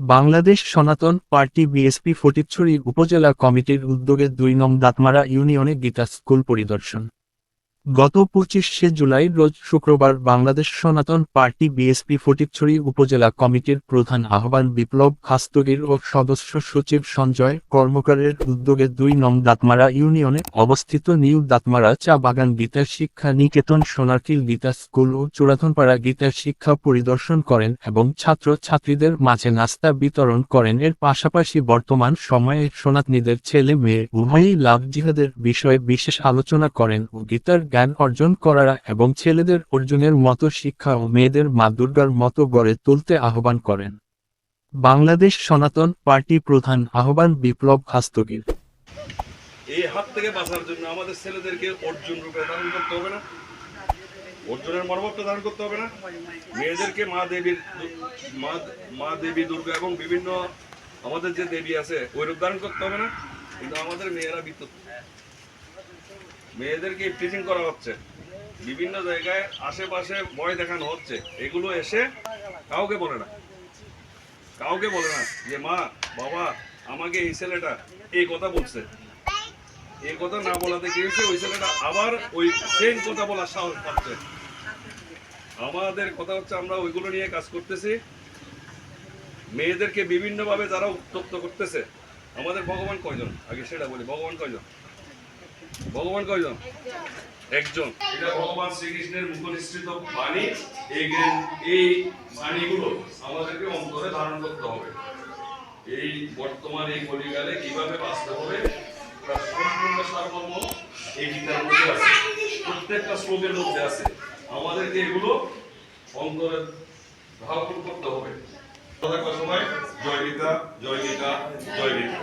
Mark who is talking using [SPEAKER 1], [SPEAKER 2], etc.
[SPEAKER 1] বাংলাদেশ সনাতন party BSP Fatikchhari উপজেলা কমিটির উদ্যোগে দুই নং দাঁতমারা ইউনিয়নে গীতা স্কুল পরিদর্শন। গত পঁচিশে জুলাই, রোজ শুক্রবার বাংলাদেশ সনাতন পার্টি বিএসপি ফটিকছড়ি উপজেলা কমিটির প্রধান আহ্বান বিপ্লব খাস্তগির ও সদস্য সচিব সঞ্জয় কর্মকারের উদ্যোগে দুই নং দাঁতমারা ইউনিয়নে অবস্থিত নিউ দাঁতমারা চা বাগান গীতা শিক্ষা নিকেতন সোনারকিল গীতা স্কুল ও চূড়াধনপাড়া গীতা শিক্ষা পরিদর্শন করেন এবং ছাত্র ছাত্রীদের মাঝে নাস্তা বিতরণ করেন। এর পাশাপাশি বর্তমান সময়ে সোনাতনীদের ছেলে মেয়ে উভয়ই লাভ জিহাদের বিষয়ে বিশেষ আলোচনা করেন ও গীতার জ্ঞান অর্জন করারা এবং ছেলেদের অর্জুনের মতো শিক্ষা ও মেয়েদের মা দুর্গার মতো গড়ে তুলতে আহ্বান করেন। বাংলাদেশ সনাতন পার্টি প্রধান আহ্বান বিপ্লব খাস্তগির
[SPEAKER 2] এই হাত থেকে বাঁচার জন্য আমাদের ছেলেদেরকে অর্জুন রূপে ধারণ করতে হবে না। অর্জুনের মর্মত্ব ধারণ করতে হবে না। মেয়েদেরকে মা দেবীর মা মা দেবী দুর্গা এবং বিভিন্ন আমাদের যে দেবী আছে ওই রূপ ধারণ করতে হবে না। কিন্তু আমাদের মেয়েরা বিদ্যুৎ মেয়েদেরকে টিচিং করা হচ্ছে। বিভিন্ন জায়গায় আশেপাশে ভয় দেখানো হচ্ছে। এগুলো এসে কাউকে বলে না। কাউকে বলে না যে, মা, বাবা, আমাকে এই ছেলেটা এই কথা বলছে। এই কথা না বলাতে গিয়েছে, ওই ছেলেটা আবার ওই সেম কথা বলার সাহস পাচ্ছে। আমাদের কথা হচ্ছে, আমরা ওইগুলো নিয়ে কাজ করতেছি। মেয়েদেরকে বিভিন্নভাবে যারা উত্তপ্ত করতেছে, আমাদের ভগবান কয়জন? আগে সেটা বলি, ভগবান কয়জন? ভগবান কয়জন? একজন। এটা ভগবান শ্রীকৃষ্ণের মুখনিসৃত বাণী। এই এই বাণীগুলো আমাদেরকে অন্তরে ধারণ করতে হবে। এই বর্তমান এই কলিকালে কীভাবে বাঁচতে হবে সম্পূর্ণ সারমর্ম এই গীতার মধ্যে আছে। প্রত্যেকটা শ্লোকের মধ্যে আছে। আমাদেরকে এগুলো অন্তরে ধারণ করতে হবে। সবাই? জয় গীতা জয় গীতা জয় গীতা।